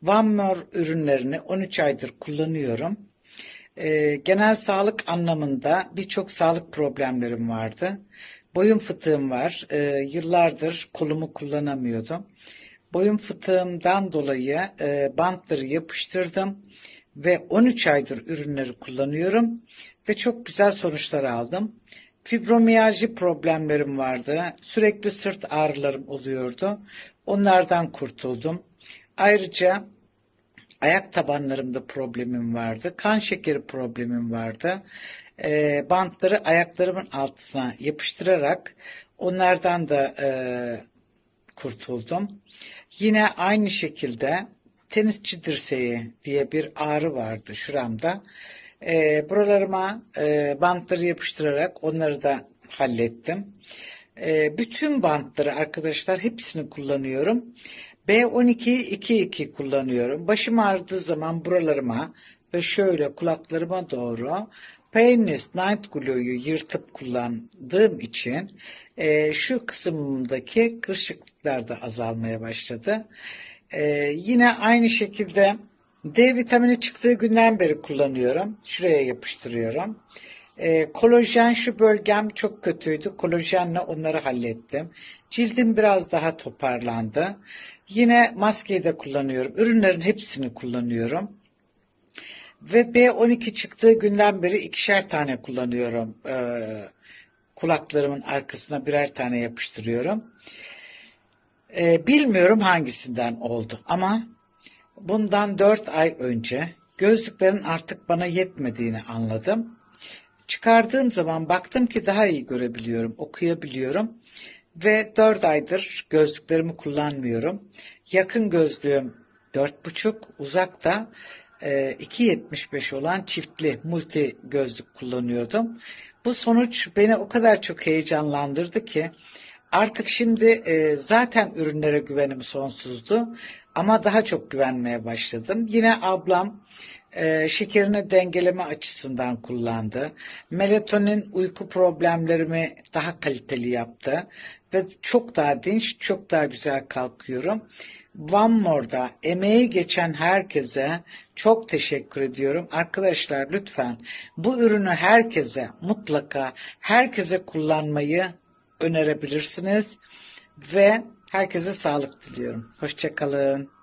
More ürünlerini 13 aydır kullanıyorum. Ee, genel sağlık anlamında birçok sağlık problemlerim vardı. Boyun fıtığım var. Ee, yıllardır kolumu kullanamıyordum. Boyun fıtığımdan dolayı e, bantları yapıştırdım ve 13 aydır ürünleri kullanıyorum ve çok güzel sonuçlar aldım. Fibromiyalji problemlerim vardı. Sürekli sırt ağrılarım oluyordu. Onlardan kurtuldum. Ayrıca ayak tabanlarımda problemim vardı. Kan şekeri problemim vardı. Ee, bantları ayaklarımın altına yapıştırarak onlardan da e, kurtuldum. Yine aynı şekilde tenisçi dirseği diye bir ağrı vardı şuramda. Ee, buralarıma e, bantları yapıştırarak onları da hallettim. Ee, bütün bantları arkadaşlar hepsini kullanıyorum. B12 22 kullanıyorum. Başım ağrıdığı zaman buralarıma ve şöyle kulaklarıma doğru Painless Night Glow'yu yırtıp kullandığım için e, şu kısımdaki kırışıklıklar da azalmaya başladı. E, yine aynı şekilde D vitamini çıktığı günden beri kullanıyorum. Şuraya yapıştırıyorum. E, kolajen şu bölgem çok kötüydü. Kolajenle onları hallettim. Cildim biraz daha toparlandı. Yine maskeyi de kullanıyorum. Ürünlerin hepsini kullanıyorum. Ve B12 çıktığı günden beri ikişer tane kullanıyorum. Ee, kulaklarımın arkasına birer tane yapıştırıyorum. Ee, bilmiyorum hangisinden oldu ama bundan 4 ay önce gözlüklerin artık bana yetmediğini anladım. Çıkardığım zaman baktım ki daha iyi görebiliyorum, okuyabiliyorum ve 4 aydır gözlüklerimi kullanmıyorum. Yakın gözlüğüm 4,5, uzakta e, 2.75 olan çiftli multi gözlük kullanıyordum. Bu sonuç beni o kadar çok heyecanlandırdı ki artık şimdi e, zaten ürünlere güvenim sonsuzdu ama daha çok güvenmeye başladım. Yine ablam e, şekerini dengeleme açısından kullandı. Melatonin uyku problemlerimi daha kaliteli yaptı ve çok daha dinç, çok daha güzel kalkıyorum. One More'da emeği geçen herkese çok teşekkür ediyorum. Arkadaşlar lütfen bu ürünü herkese mutlaka herkese kullanmayı önerebilirsiniz ve herkese sağlık diliyorum. Hoşçakalın.